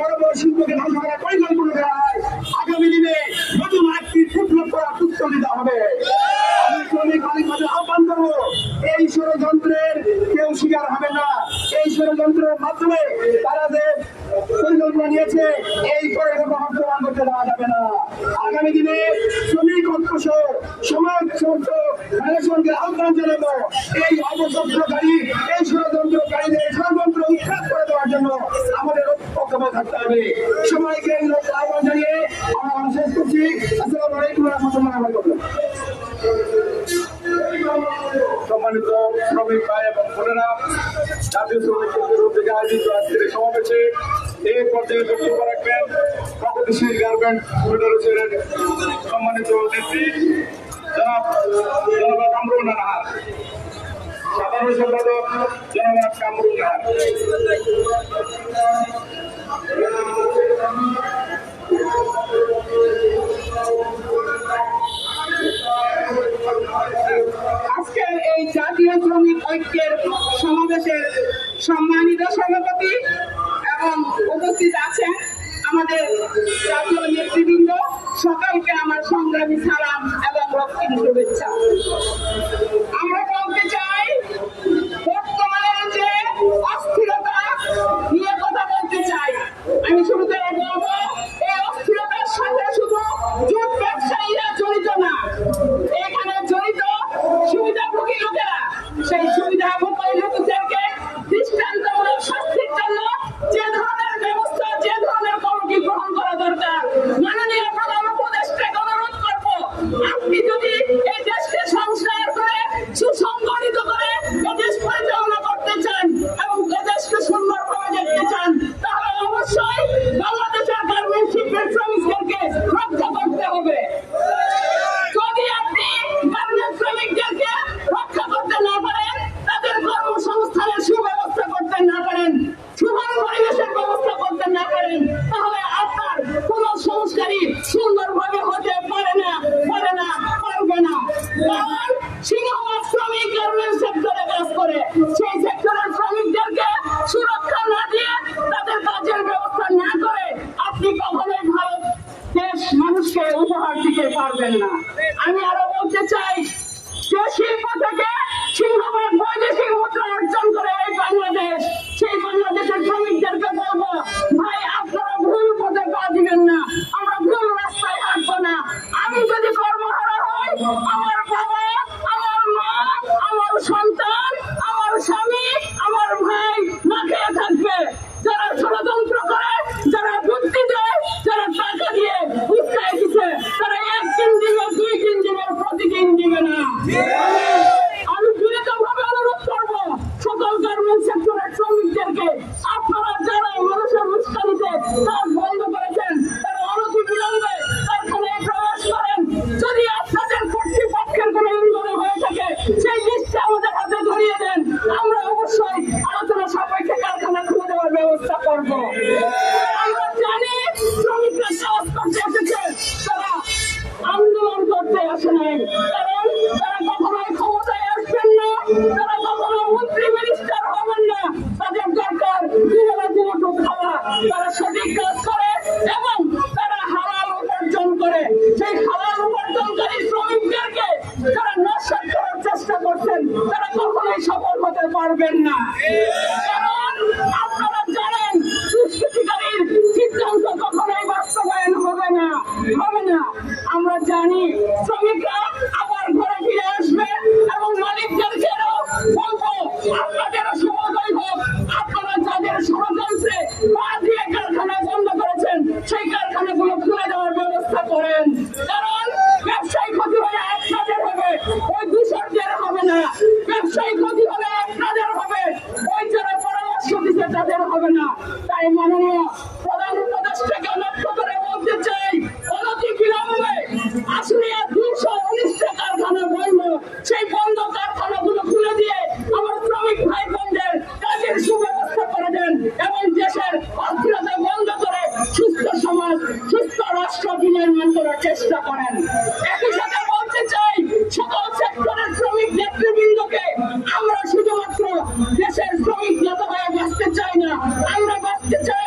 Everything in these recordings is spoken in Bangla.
বড় বড় শিল্পকে ধ্বংস করার পরিকল্পনা করা হয়। আগামী দিনে নতুন একটি বিপ্লব করার উত্তর দিতে হবে। শ্রমিক আহ্বান করব, এই কেউ শিকার হবে না। এই ষড়যন্ত্রের মাধ্যমে তারা যে নিয়েছে, এই পরিকল্পনা বাস্তবায়ন করতে দেওয়া যাবে না। আগামী দিনে শ্রমিক অগ্রসর সমাজ শর্ত ফেডারেশনকে আহ্বান জানাব, এই অবসরকারী বক্তব্য থাকতে হবে। সবাইকে আহ্বান জানিয়ে আমার শেষ করছি। আসসালামু আলাইকুম রহমতুল্লাহ। সম্মানিত শ্রমিক ভাই এবং বোনেরা, জাতীয় শ্রমিক সংঘের থেকে আয়োজিত আজকের সমাবেশে এই পর্যায়ে বক্তব্য রাখবেন প্রগতিশীল গার্মেন্ট ফেডারেশনের সম্মানিত নেত্রী, জনাব জনাব কামরুল নাহার। সাধারণ সম্পাদক জনাব কামরুল নাহার। আজকের এই জাতীয় শ্রমিক ঐক্যের সমাবেশের সম্মানিত সভাপতি এবং উপস্থিত আছেন আমাদের জাতীয় নেতৃবৃন্দ। সকালকে আমার সংগ্রামী সালাম এবং রক্তিম শুভেচ্ছা। আমরা Yeah. দিতে তাদের হবে না, তাই মাননীয় সেই বন্ধ কারখানাগুলো খুলে দিয়ে আমার শ্রমিক ভাই বোনদের কাজের সুব্যবস্থা করে দেন এবং দেশের বন্ধ করে সুস্থ সমাজ, সুস্থ রাষ্ট্র বিনির্মাণ করার চেষ্টা করেন। আমরা বাঁচতে চাই।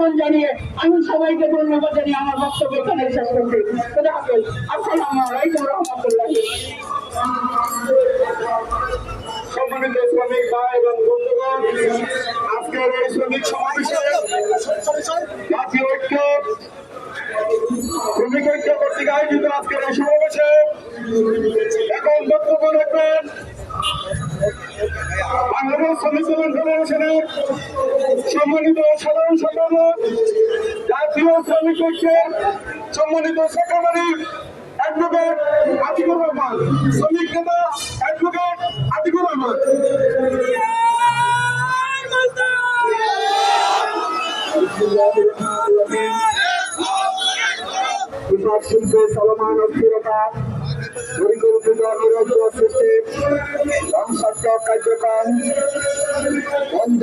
আহ্বান জানিয়ে আমি সবাইকে ধন্যবাদ জানিয়ে আমার বক্তব্য এখানে শেষ করছি। আসসালামু আলাইকুম রহমতুল্লাহ। সম্মানিত শ্রমিক ভাই এবং বন্ধুগণ, আজকের এই শ্রমিক আজকের এই সমাবেশে এখন বক্তব্য রাখবেন বাংলাদেশ শ্রমিক কল্যাণ ফেডারেশনের সম্মানিত সাধারণ সম্পাদক জাতীয় শ্রমিক ঐক্যের সম্মানিত সেক্রেটারি অ্যাডভোকেট আতিকুর রহমান শ্রমিক নেতা অ্যাডভোকেট আতিকুর রহমান। শিল্পে চলমান অস্থিরতা পরিকল্পিত নিরন্ত সৃষ্টি ধ্বংসাত্মক কার্যক্রম বন্ধ।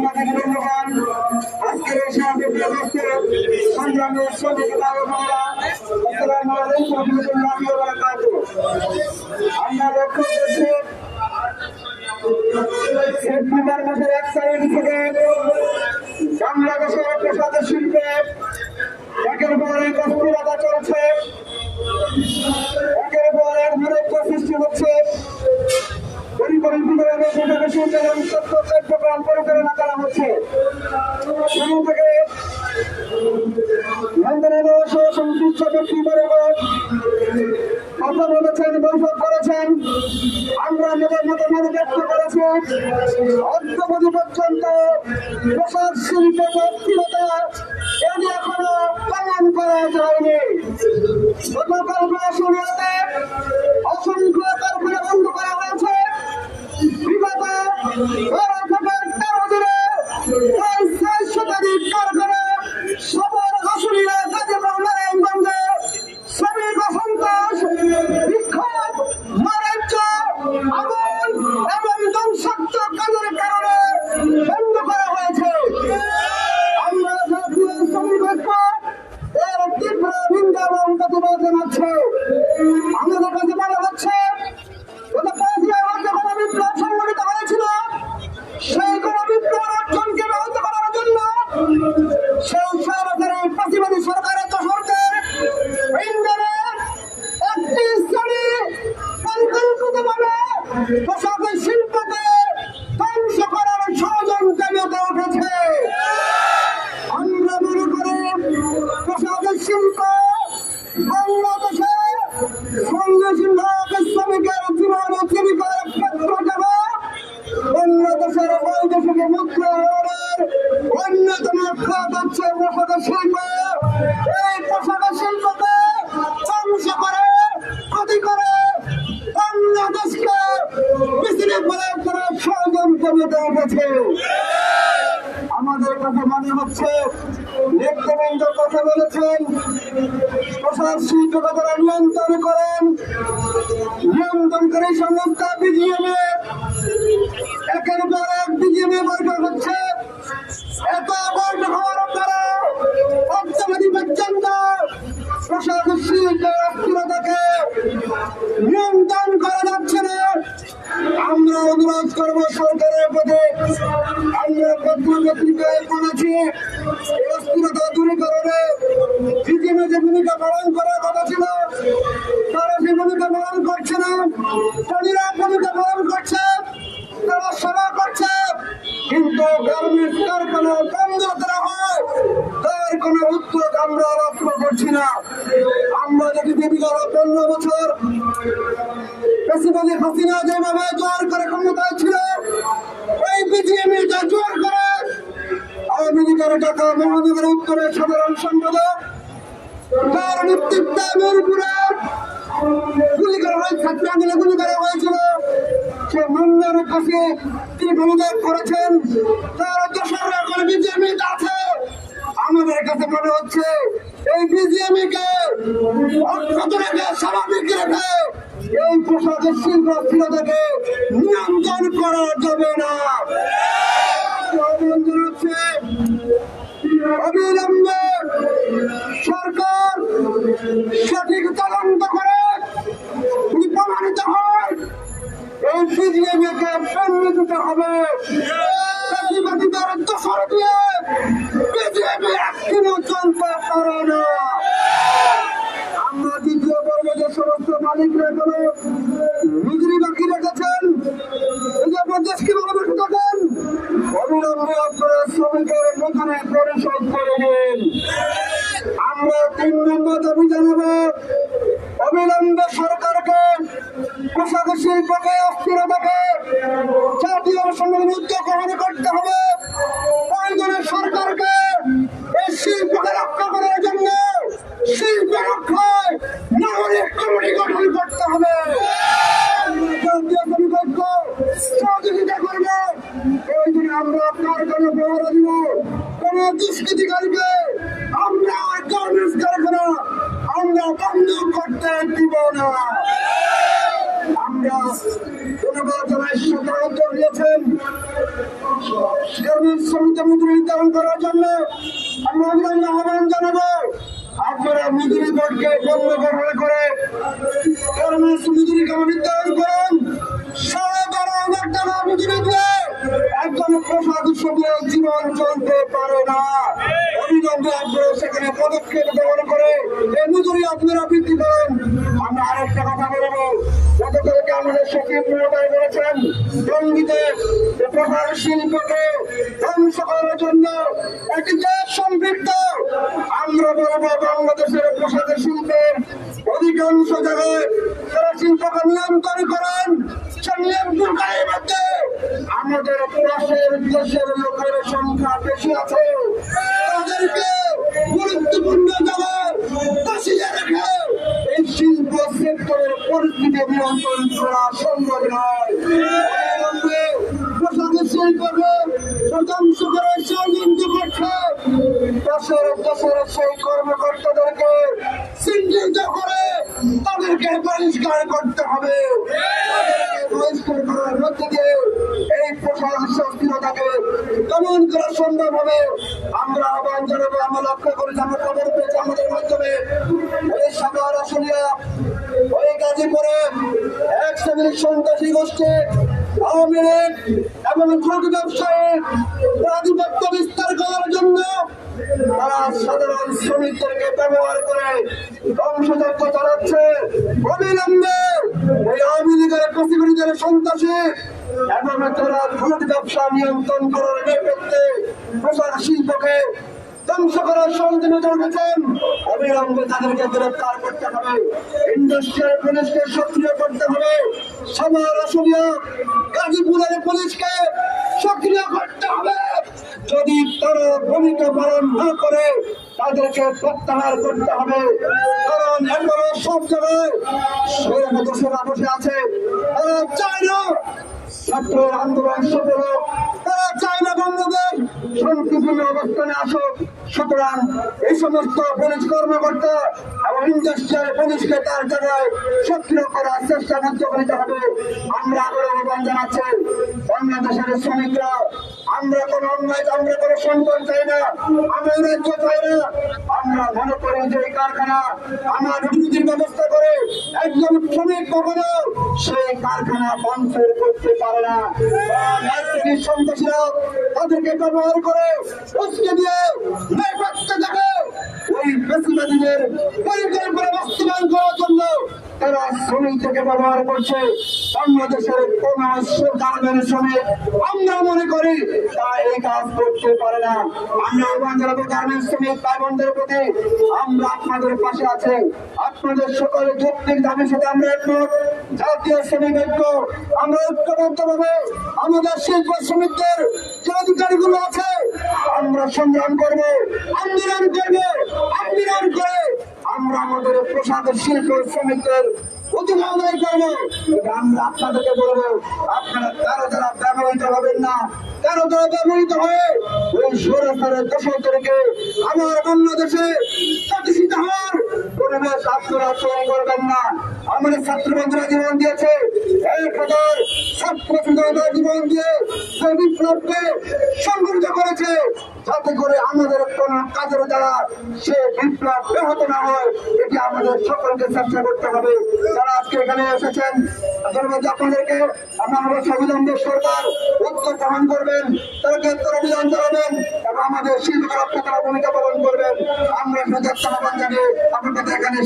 সংগ্রামী শ্রমিক ভাই ও বোনেরা, আসসালামু আলাইকুম ওয়া ওয়া বারাকাতুহু। আমরা লক্ষ্য করছি একের পর এক চলছে একের পর এক বিরক্ত সৃষ্টি হচ্ছে পরিকল্পিতভাবে ফেডারেশন এবং সত্য কার্যক্রম পরিচালনা হচ্ছে থেকে কথা বলেছেন বৈঠক করেছেন। আমরা আমাদের মতামত ব্যক্ত করেছি পর্যন্ত প্রসাদ শিল্প হচ্ছে পোশাক পোশাক শিল্পকে করে, ক্ষতি করে। বাংলাদেশকে করে ষড়যন্ত্র মেতে উঠেছে আমাদের কাছে মনে হচ্ছে, নেতৃবৃন্দ কথা বলেছেন। প্রসাদ শিল্প তারা করব সরকারের প্রতি আমরা পত্র পত্রিকায় পড়েছি এই অস্থিরতা দূরীকরণে বিজেপি যে ভূমিকা পালন করার কথা ছিল, তারা সে ভূমিকা পালন করছে না। তারা ভূমিকা পালন করছে, তারা সেবা করছে। কিন্তু গার্মেন্টস কারখানা বন্ধ করা হয়। তার কোনো উদ্যোগ আমরা লক্ষ্য করছি না। আমরা দেখেছি বিগত পনেরো বছর বেশিবাদী হাসিনা যেভাবে জোর ঢাকা মহানগর উত্তরের সাধারণ সম্পাদক, তার নেতৃত্বে মিরপুরে গুলি করা হয়, ছাত্র আন্দোলনে গুলি করা হয়েছিল। সে মুন্নার কাছে তিনি ভূমিকা করেছেন। তার দোসররা এখন বিজেপি আছে। আমাদের কাছে মনে হচ্ছে, এই বিজেপি কে অক্ষত রেখে, স্বাভাবিক রেখে এই পোশাকের শিল্প স্থিরতাকে নিয়ন্ত্রণ করা যাবে না। জানাচ্ছে অবিলম্বে সরকার সঠিক তদন্ত করে প্রমাণিত হয়। এই সিজিএমকে বন্ধ দিতে হবে। প্রতিবাদীদের দোষর দিয়ে বিজেপি একদিনও চলতে পারে না আমরা দ্বিতীয় পর্বে যে সমস্ত মালিকরা কোনো নিজেরই বাকি রেখেছেন এই যে প্রদেশ কীভাবে বসে থাকেন অবিলম্বে আপনারা পরিশোধ করে দিন আমরা তিন নম্বর দাবি জানাব সরকারকে পোশাক শিল্পকে, অস্থিরতাকে জাতীয় সম্মেলন গ্রহণ করতে হবে। প্রয়োজনে সরকারকে এই শিল্পকে রক্ষা করার জন্য শিল্প রক্ষায় নাগরিক কমিটি গঠন করতে হবে। আমরা কারখানা প্রহরা দিব কোন দুষ্কৃতিকারীকে আমরা গার্মেন্টস কারখানা, আমরা বন্ধ করতে দিব না। আমরা ধন্যবাদ নিয়েছেন গার্মেন্টস মজুরি নির্ধারণ করার জন্য আমরা অবিলম্বে আহ্বান আপনারা মজুরি বন্ধ করে করে গার্মেন্টস মজুরি করুন। সাড়ে বারো হাজার টাকা মজুরি দিয়ে একজন পোশাক শ্রমিক জীবন চলতে পারে না। অবিলম্বে সেখানে পদক্ষেপ গ্রহণ করে। মজুরি আপনারা বৃদ্ধি করেন আমরা আরেকটা কথা বলব। আমাদের বলেছেন শিল্পকে জন্য একটি সম্পৃক্ত আমরা বাংলাদেশের পোশাক শিল্পের অধিকাংশ জায়গায় যারা শিল্পকে নিয়ন্ত্রণ করেন। আমাদের দেশের লোকের সংখ্যা বেশি আছে। তাদেরকে গুরুত্বপূর্ণ জায়গায় বসিয়ে রেখে এই শিল্প সেক্টরের পরিস্থিতি নিয়ন্ত্রণ করা সম্ভব নয়। পোশাকের শিল্পকে ধ্বংস করে ষড়যন্ত্র করছে। দেশের সেই কর্মকর্তাদেরকে চিহ্নিত করে তাদেরকে পরিষ্কার করতে হবে। হবে আমরা আহ্বান জানাব, আমরা লক্ষ্য করি আমরা খবর পেয়েছি আমাদের মাধ্যমে। ওই ওই এক শ্রেণির আওয়ামী এবং বিস্তার করার জন্য তারা সাধারণ শ্রমিকদেরকে ব্যবহার করে চালাচ্ছে। অবিলম্বে লীগের প্রতিনিধিদের সন্ত্রাসী এবং তারা ভোট ব্যবসা নিয়ন্ত্রণ করার নেপথ্যে পোশাক শিল্পকে ধ্বংস করার ষড়যন্ত্র চলেছেন অবিলম্বে তাদেরকে গ্রেফতার করতে হবে। ইন্ডাস্ট্রিয়াল পুলিশকে সক্রিয় করতে হবে। সবার আসলীয় গাজীপুরের পুলিশকে সক্রিয় করতে হবে। যদি তারা ভূমিকা পালন না করে, তাদেরকে প্রত্যাহার করতে হবে। কারণ এখনও সব জায়গায় বসে আছে। তারা চায় না ছাত্রের আন্দোলন হোক। তারা চায় না বন্ধুদের। শান্তিপূর্ণ অবস্থানে আসুক। সুতরাং এই সমস্ত পুলিশ কর্মকর্তা এবং ইন্ডাস্ট্রিয়াল পুলিশকে তার জায়গায় সক্রিয় করার চেষ্টা করতে হবে। আমরা আহ্বান জানাচ্ছি বাংলাদেশের শ্রমিকরা আমরা কোনো অন্যায়, আমরা কোনো সন্তান চাই না, আমরা রাজ্য চাই না। আমরা মনে করি যে এই কারখানা আমার রুটির ব্যবস্থা করে একজন শ্রমিক কখনো সেই কারখানা বন্ধ করতে পারে না। সন্ত্রাসীরা তাদেরকে ব্যবহার করে উস্কে দিয়ে ওই বেশিবাদীদের পরিকল্পনা বাস্তবায়ন করার জন্য তারা শ্রমিক থেকে ব্যবহার করছে। বাংলাদেশের কোন গার্মেন্ট শ্রমিক। আমরা মনে করি তারা এই কাজ করতে পারে না। আমরা আহ্বান জানাব গার্মেন্ট শ্রমিক ভাই বোনদের প্রতি। আমরা আপনাদের পাশে আছি। আপনাদের সকলের যৌক্তিক দাবির সাথে আমরা একমত। জাতীয় শ্রমিক ঐক্য। আমরা ঐক্যবদ্ধ ভাবে আমাদের শিল্প শ্রমিকদের যে অধিকারগুলো আছে, আমরা সংগ্রাম করব। আন্দোলন করব। আন্দোলন করে আমরা আমাদের প্রসাদের শিল্প শ্রমিকদের অধিকার আদায় করব আমরা আপনাদেরকে বলব আপনারা কারও দ্বারা ব্যবহৃত হবেন না, কারও দ্বারা ব্যবহৃত হয়ে ওই সৌরস্তরের দশকে আমার অন্য দেশে প্রতিষ্ঠিত হওয়ার পরিবেশ আপনারা তৈরি করবেন না। আমাদের ছাত্র বন্ধুরা জীবন দিয়েছে, এক হাজার ছাত্র জনতা জীবন দিয়ে যে বিপ্লবকে সংগঠিত করেছে, যাতে করে আমাদের কোন কাজের দ্বারা সে বিপ্লব ব্যাহত না হয়, এটি আমাদের সকলকে চেষ্টা করতে হবে। যারা আজকে এখানে এসেছেন ধন্যবাদ আপনাদেরকে আমরা আমাদের স্বাবলম্বী সরকার উত্তর গ্রহণ করবেন, তারা গ্রেপ্তার অভিযান চালাবেন এবং আমাদের শিল্প রক্ষা ভূমিকা পালন করবেন। আমরা সজাগ আহ্বান জানিয়ে আপনাদের এখানে